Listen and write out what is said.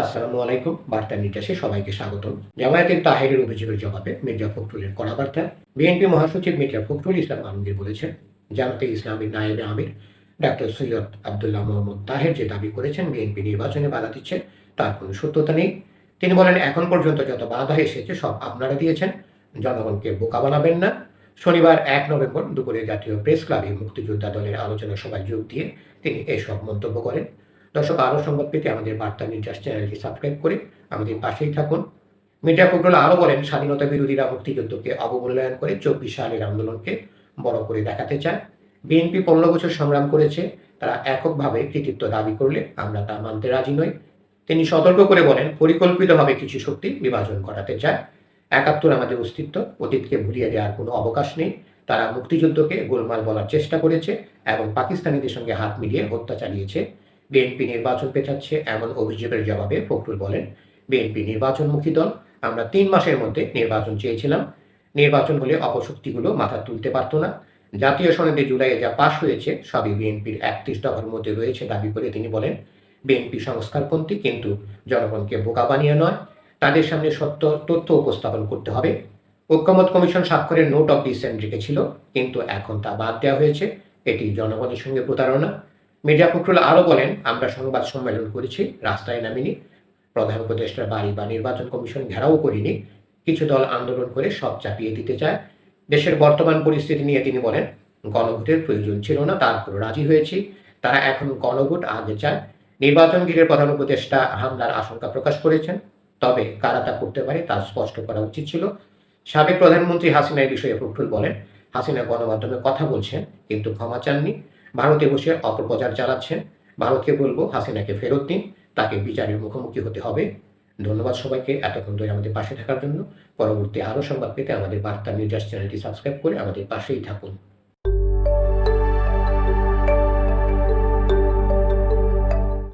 আসসালামু আলাইকুম, বার্তা নির্যাসে সবাইকে স্বাগতম। জামায়াতের তাহেরের অভিযোগের জবাবে মির্জা ফখরুলের কড়া বার্তা বিএনপি মহাসচিব মির্জা ফখরুল ইসলাম আলমগীর বলেছেন, জামাতে ইসলামী নায়েবে আমির ডাক্তার সৈয়দ আবদুল্লাহ মোহাম্মদ তাহের যে দাবি করেছেন বিএনপি নির্বাচনে বাধা দিচ্ছে, তার কোনো সত্যতা নেই। তিনি বলেন, এখন পর্যন্ত যত বাধা এসেছে, সব আপনারা দিয়েছেন, জনগণকে বোকা বানাবেন না। শনিবার এক নভেম্বর দুপুরে জাতীয় প্রেস ক্লাবে মুক্তিযোদ্ধা দলের আলোচনা সভায় যোগ দিয়ে তিনি এসব মন্তব্য করেন। দর্শক, আরও সংবাদ পেতে আমাদের বার্তা নির্যাস চ্যানেলটি সাবস্ক্রাইব করে আমাদের পাশেই থাকুন। মির্জা ফখরুল আরও বলেন, স্বাধীনতা বিরোধীরা মুক্তিযুদ্ধকে অবমূল্যায়ন করে চব্বিশ সালের আন্দোলনকে বড় করে দেখাতে চায়। বিএনপি পনেরো বছর সংগ্রাম করেছে, তারা এককভাবে কৃতিত্ব দাবি করলে আমরা তা মানতে রাজি নই। তিনি সতর্ক করে বলেন, পরিকল্পিতভাবে কিছু শক্তি বিভাজন ঘটাতে চায়। একাত্তর আমাদের অস্তিত্ব, অতীতকে ভুলিয়ে দেওয়ার কোনো অবকাশ নেই। তারা মুক্তিযুদ্ধকে গোলমাল বলার চেষ্টা করেছে এবং পাকিস্তানিদের সঙ্গে হাত মিলিয়ে হত্যা চালিয়েছে। বিএনপি নির্বাচন পেছাচ্ছে এমন অভিযোগের জবাবে ফখরুল বলেন, বিএনপি নির্বাচনমুখী দল, আমরা তিন মাসের মধ্যে নির্বাচন চেয়েছিলাম। নির্বাচন হলে অপশক্তিগুলো মাথা তুলতে পারতো না। জাতীয় সনদে জুলাইয়ে যা পাশ হয়েছে, সবই বিএনপির একত্রিশ দফার মধ্যে রয়েছে দাবি করে তিনি বলেন, বিএনপি সংস্কারপন্থী কিন্তু জনগণকে বোকা বানিয়ে নয়। তাদের সামনে সত্য তথ্য উপস্থাপন করতে হবে। ঐক্যমত কমিশন স্বাক্ষরের নোট অফ ডিসেন্ট রেখেছিল, কিন্তু এখন তা বাদ দেওয়া হয়েছে। এটি জনগণের সঙ্গে প্রতারণা। মির্জা ফখরুল আরও বলেন, আমরা সংবাদ সম্মেলন করেছি, রাস্তায় নামিনি, প্রধান উপদেষ্টার বাড়ি বা নির্বাচন কমিশন ঘেরাও করিনি, কিছু দল আন্দোলন করে সব চাপিয়ে দিতে চায়। দেশের বর্তমান পরিস্থিতি নিয়ে তিনি বলেন, গণভোটের প্রয়োজন ছিল না তারপর রাজি হয়েছি, তারা এখন গণভোট আগে চায়। নির্বাচন ঘিরে প্রধান উপদেষ্টা হামলার আশঙ্কা প্রকাশ করেছেন, তবে কারা তা করতে পারে তা স্পষ্ট করা উচিত ছিল। সাবেক প্রধানমন্ত্রী হাসিনা এই বিষয়ে ফখরুল বলেন, হাসিনা গণমাধ্যমে কথা বলছেন, কিন্তু ক্ষমা চাননি। ভারতে বসে অপপ্রচার চালাচ্ছেন। ভারতকে বলব হাসিনাকে ফেরত দিন। তাকে বিচারের মুখোমুখি হতে হবে। ধন্যবাদ সবাইকে এতক্ষণ ধরে আমাদের পাশে থাকার জন্য। পরবর্তী আরও সংবাদ পেতে আমাদের বার্তা নিউজ চ্যানেলটি সাবস্ক্রাইব করে আমাদের পাশেই থাকুন।